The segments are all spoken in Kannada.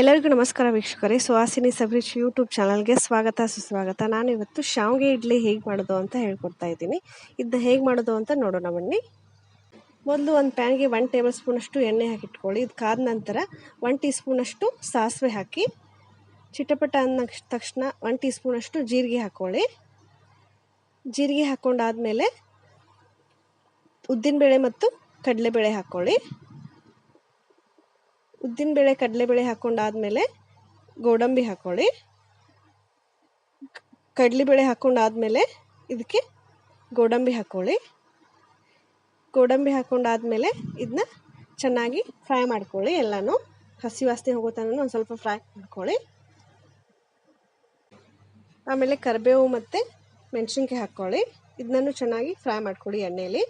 ಎಲ್ಲರಿಗೂ ನಮಸ್ಕಾರ ವೀಕ್ಷಕರೇ. ಸುಹಾಸಿನಿ ಸಬ್ರಿಚ್ ಯೂಟ್ಯೂಬ್ ಚಾನಲ್ಗೆ ಸ್ವಾಗತ, ಸುಸ್ವಾಗತ. ನಾನು ಇವತ್ತು ಶಾವಿಗೆ ಇಡ್ಲಿ ಹೇಗೆ ಮಾಡೋದು ಅಂತ ಹೇಳ್ಕೊಡ್ತಾ ಇದ್ದೀನಿ. ಇದನ್ನ ಹೇಗೆ ಮಾಡೋದು ಅಂತ ನೋಡೋಣ ಬನ್ನಿ. ಮೊದಲು ಒಂದು ಪ್ಯಾನ್ಗೆ ಒನ್ ಟೇಬಲ್ ಸ್ಪೂನಷ್ಟು ಎಣ್ಣೆ ಹಾಕಿಟ್ಕೊಳ್ಳಿ. ಇದು ಕಾದ ನಂತರ ಒನ್ ಟೀ ಸ್ಪೂನಷ್ಟು ಸಾಸಿವೆ ಹಾಕಿ, ಚಿಟಪಟ ಅಂದ ತಕ್ಷಣ ಒನ್ ಟೀ ಸ್ಪೂನಷ್ಟು ಜೀರಿಗೆ ಹಾಕ್ಕೊಳ್ಳಿ ಜೀರಿಗೆ ಹಾಕ್ಕೊಂಡಾದಮೇಲೆ ಉದ್ದಿನಬೇಳೆ ಮತ್ತು ಕಡಲೆಬೇಳೆ ಹಾಕ್ಕೊಳ್ಳಿ ಉದ್ದಿನಬೇಳೆ ಕಡಲೆಬೇಳೆ ಹಾಕ್ಕೊಂಡಾದ್ಮೇಲೆ ಗೋಡಂಬಿ ಹಾಕ್ಕೊಳ್ಳಿ ಕಡಲೆಬೇಳೆ ಹಾಕ್ಕೊಂಡಾದ್ಮೇಲೆ ಇದಕ್ಕೆ ಗೋಡಂಬಿ ಹಾಕ್ಕೊಳ್ಳಿ ಗೋಡಂಬಿ ಹಾಕ್ಕೊಂಡಾದ್ಮೇಲೆ ಇದನ್ನ ಚೆನ್ನಾಗಿ ಫ್ರೈ ಮಾಡ್ಕೊಳ್ಳಿ ಎಲ್ಲನೂ. ಹಸಿ ವಾಸನೆ ಹೋಗೋ ತನಕ ಒಂದು ಸ್ವಲ್ಪ ಫ್ರೈ ಮಾಡ್ಕೊಳ್ಳಿ. ಆಮೇಲೆ ಕರಿಬೇವು ಮತ್ತು ಮೆಣಸಿನ್ಕಾಯಿ ಹಾಕ್ಕೊಳ್ಳಿ ಇದನ್ನೂ ಚೆನ್ನಾಗಿ ಫ್ರೈ ಮಾಡ್ಕೊಳ್ಳಿ ಎಣ್ಣೆಯಲ್ಲಿ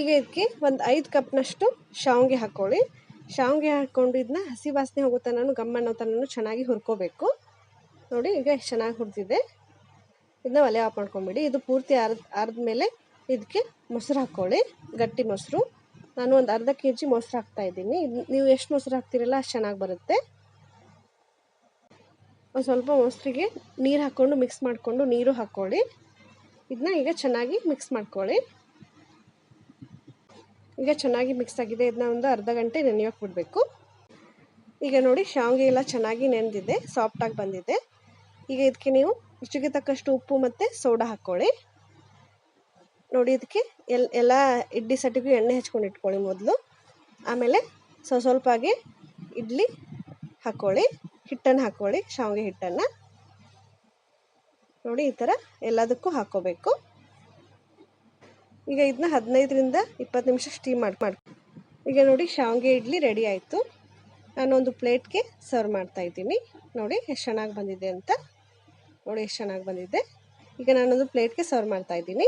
ಈಗ ಇದಕ್ಕೆ ಒಂದು ಐದು ಕಪ್ನಷ್ಟು ಶಾವಿಗೆ ಹಾಕ್ಕೊಳ್ಳಿ ಶಾವಿಗೆ ಹಾಕ್ಕೊಂಡು ಇದನ್ನ ಹಸಿ ವಾಸನೆ ಹೋಗೋ ತನೂ ಗಮ್ಮಣ್ಣ ತನೂ ಚೆನ್ನಾಗಿ ಹುರ್ಕೋಬೇಕು. ನೋಡಿ, ಈಗ ಚೆನ್ನಾಗಿ ಹುರಿದಿದೆ. ಇದನ್ನ ಒಲೆ ಆಫ್ ಮಾಡ್ಕೊಂಬಿಡಿ. ಇದು ಪೂರ್ತಿ ಅರ್ಧ ಅರ್ಧ ಇದಕ್ಕೆ ಮೊಸರು ಹಾಕ್ಕೊಳ್ಳಿ ಗಟ್ಟಿ ಮೊಸರು. ನಾನು ಒಂದು ಅರ್ಧ ಕೆ ಜಿ ಮೊಸರು ಇದ್ದೀನಿ. ನೀವು ಎಷ್ಟು ಮೊಸರು ಹಾಕ್ತೀರಲ್ಲ ಅಷ್ಟು ಚೆನ್ನಾಗಿ ಬರುತ್ತೆ. ಒಂದು ಸ್ವಲ್ಪ ಮೊಸರಿಗೆ ನೀರು ಹಾಕ್ಕೊಂಡು ಮಿಕ್ಸ್ ಮಾಡಿಕೊಂಡು ನೀರು ಹಾಕ್ಕೊಳ್ಳಿ ಇದನ್ನ ಈಗ ಚೆನ್ನಾಗಿ ಮಿಕ್ಸ್ ಮಾಡ್ಕೊಳ್ಳಿ. ಈಗ ಚೆನ್ನಾಗಿ ಮಿಕ್ಸ್ ಆಗಿದೆ. ಇದನ್ನ ಒಂದು ಅರ್ಧ ಗಂಟೆ ನೆನೆಯೋಕೆ ಬಿಡಬೇಕು. ಈಗ ನೋಡಿ, ಶಾವಿಗೆ ಎಲ್ಲ ಚೆನ್ನಾಗಿ ನೆನೆದಿದೆ ಸಾಫ್ಟಾಗಿ ಬಂದಿದೆ. ಈಗ ಇದಕ್ಕೆ ನೀವು ರುಚಿಗೆ ತಕ್ಕಷ್ಟು ಉಪ್ಪು ಮತ್ತು ಸೋಡಾ ಹಾಕ್ಕೊಳ್ಳಿ. ನೋಡಿ, ಇದಕ್ಕೆ ಎಲ್, ಎಲ್ಲ ಇಡ್ಲಿ ಸಟ್ಟಿಗೂ ಎಣ್ಣೆ ಹಚ್ಕೊಂಡು ಇಟ್ಕೊಳ್ಳಿ ಮೊದಲು. ಆಮೇಲೆ ಸ್ವಲ್ಪ ಸ್ವಲ್ಪಾಗಿ ಇಡ್ಲಿ ಹಾಕ್ಕೊಳ್ಳಿ. ಹಿಟ್ಟನ್ನು ಹಾಕ್ಕೊಳ್ಳಿ, ಶಾವಿಗೆ ಹಿಟ್ಟನ್ನು. ನೋಡಿ, ಈ ಥರ ಎಲ್ಲದಕ್ಕೂ ಹಾಕ್ಕೋಬೇಕು. ಈಗ ಇದನ್ನ ಹದಿನೈದರಿಂದ ಇಪ್ಪತ್ತು ನಿಮಿಷ ಸ್ಟೀಮ್ ಮಾಡಿ ಮಾಡಿ, ಈಗ ನೋಡಿ ಶಾವಿಗೆ ಇಡ್ಲಿ ರೆಡಿ ಆಯಿತು. ನಾನೊಂದು ಪ್ಲೇಟ್ಗೆ ಸರ್ವ್ ಮಾಡ್ತಾ ಇದ್ದೀನಿ. ನೋಡಿ ಎಷ್ಟು ಚೆನ್ನಾಗಿ ಬಂದಿದೆ ಅಂತ. ನೋಡಿ ಎಷ್ಟು ಚೆನ್ನಾಗಿ ಬಂದಿದೆ. ಈಗ ನಾನೊಂದು ಪ್ಲೇಟ್ಗೆ ಸರ್ವ್ ಮಾಡ್ತಾ ಇದ್ದೀನಿ.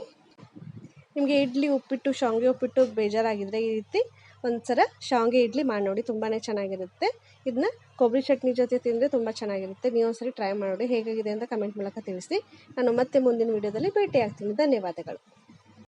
ನಿಮಗೆ ಇಡ್ಲಿ ಉಪ್ಪಿಟ್ಟು, ಶಾವಿಗೆ ಉಪ್ಪಿಟ್ಟು ಬೇಜಾರಾಗಿದ್ದರೆ ಈ ರೀತಿ ಒಂದು ಸರ ಶಾವಿಗೆ ಇಡ್ಲಿ ಮಾಡಿ ನೋಡಿ ತುಂಬಾ ಚೆನ್ನಾಗಿರುತ್ತೆ. ಇದನ್ನ ಕೊಬ್ಬರಿ ಚಟ್ನಿ ಜೊತೆ ತಿಂದರೆ ತುಂಬ ಚೆನ್ನಾಗಿರುತ್ತೆ. ನೀವು ಒಂದ್ಸರಿ ಟ್ರೈ ಮಾಡಿ ಹೇಗಾಗಿದೆ ಅಂತ ಕಮೆಂಟ್ ಮೂಲಕ ತಿಳಿಸಿ. ನಾನು ಮತ್ತೆ ಮುಂದಿನ ವೀಡಿಯೋದಲ್ಲಿ ಭೇಟಿ ಆಗ್ತೀನಿ ಧನ್ಯವಾದಗಳು.